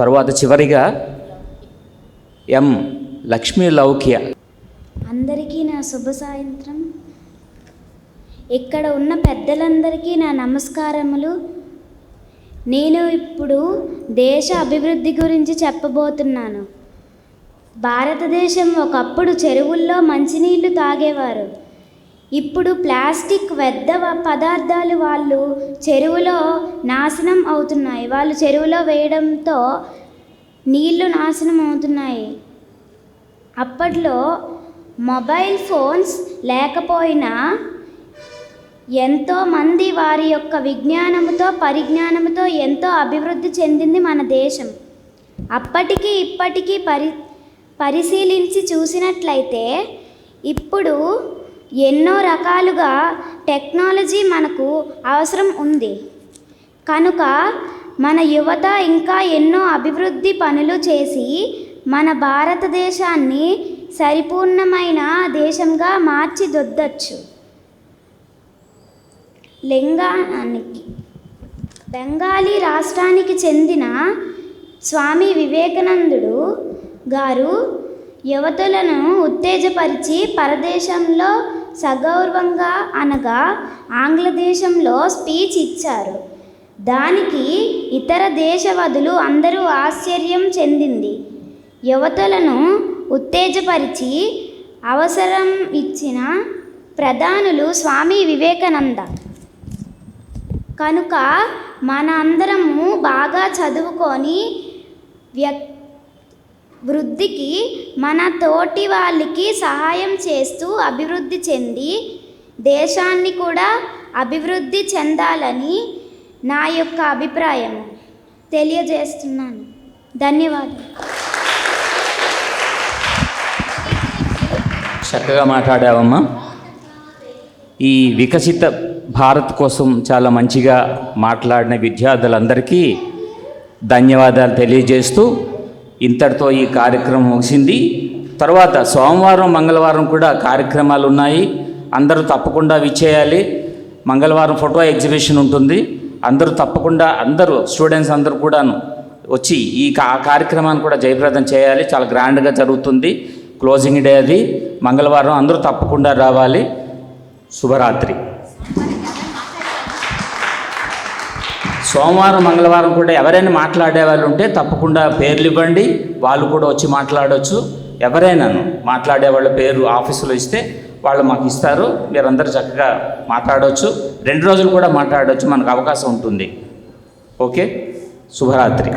తర్వాత చివరిగా ఎం లక్ష్మీ లౌక్య. అందరికీ నా శుభ సాయంత్రం. ఇక్కడ ఉన్న పెద్దలందరికీ నా నమస్కారములు. నేను ఇప్పుడు దేశ అభివృద్ధి గురించి చెప్పబోతున్నాను. భారతదేశం ఒకప్పుడు చెరువుల్లో మంచినీళ్ళు తాగేవారు. ఇప్పుడు ప్లాస్టిక్ వ్యర్థ పదార్థాలు వాళ్ళు చెరువులో నాశనం అవుతున్నాయి. వాళ్ళు చెరువులో వేయడంతో నీళ్ళు నాశనం అవుతున్నాయి. అప్పట్లో మొబైల్ ఫోన్స్ లేకపోయినా ఎంతోమంది వారి యొక్క విజ్ఞానముతో పరిజ్ఞానముతో ఎంతో అభివృద్ధి చెందింది మన దేశం. అప్పటికి ఇప్పటికీ పరి పరిశీలించి చూసినట్లయితే ఇప్పుడు ఎన్నో రకాలుగా టెక్నాలజీ మనకు అవసరం ఉంది. కనుక మన యువత ఇంకా ఎన్నో అభివృద్ధి పనులు చేసి మన భారతదేశాన్ని సరిపూర్ణమైన దేశంగా మార్చిదొద్దచ్చు. లింగానికి బెంగాలీ రాష్ట్రానికి చెందిన స్వామి వివేకానందుడు గారు యువతులను ఉత్తేజపరిచి పరదేశంలో సగౌరవంగా అనగా ఆంగ్లదేశంలో స్పీచ్ ఇచ్చారు. దానికి ఇతర దేశవదులు అందరూ ఆశ్చర్యం చెందింది. యువతులను ఉత్తేజపరిచి అవసరం ఇచ్చిన ప్రధానులు స్వామి వివేకానంద. కనుక మన అందరము బాగా చదువుకొని వ్యక్తి వృద్ధికి మన తోటి వాళ్ళకి సహాయం చేస్తూ అభివృద్ధి చెంది దేశాన్ని కూడా అభివృద్ధి చెందాలని నా యొక్క అభిప్రాయం. తెలియజేస్తున్నాను. ధన్యవాదాలు. చక్కగా మాట్లాడావమ్మా. ఈ వికసిత భారత్ కోసం చాలా మంచిగా మాట్లాడిన విద్యార్థులందరికీ ధన్యవాదాలు తెలియజేస్తూ ఇంతటితో ఈ కార్యక్రమం ముగిసింది. తర్వాత సోమవారం మంగళవారం కూడా కార్యక్రమాలు ఉన్నాయి. అందరూ తప్పకుండా విచ్చేయాలి. మంగళవారం ఫోటో ఎగ్జిబిషన్ ఉంటుంది. అందరూ తప్పకుండా అందరూ స్టూడెంట్స్ అందరూ కూడాను వచ్చి ఈ కార్యక్రమాన్ని కూడా జయప్రదం చేయాలి. చాలా గ్రాండ్గా జరుగుతుంది. క్లోజింగ్ డే అది. మంగళవారం అందరూ తప్పకుండా రావాలి. శుభరాత్రి. సోమవారం మంగళవారం కూడా ఎవరైనా మాట్లాడే వాళ్ళు ఉంటే తప్పకుండా పేర్లు ఇవ్వండి. వాళ్ళు కూడా వచ్చి మాట్లాడవచ్చు ఎవరైనాను మాట్లాడే వాళ్ళ పేరు ఆఫీసులో ఇస్తే వాళ్ళు మాకు ఇస్తారు. మీరందరూ చక్కగా మాట్లాడవచ్చు రెండు రోజులు కూడా మాట్లాడవచ్చు మనకు అవకాశం ఉంటుంది. ఓకే? శుభరాత్రి.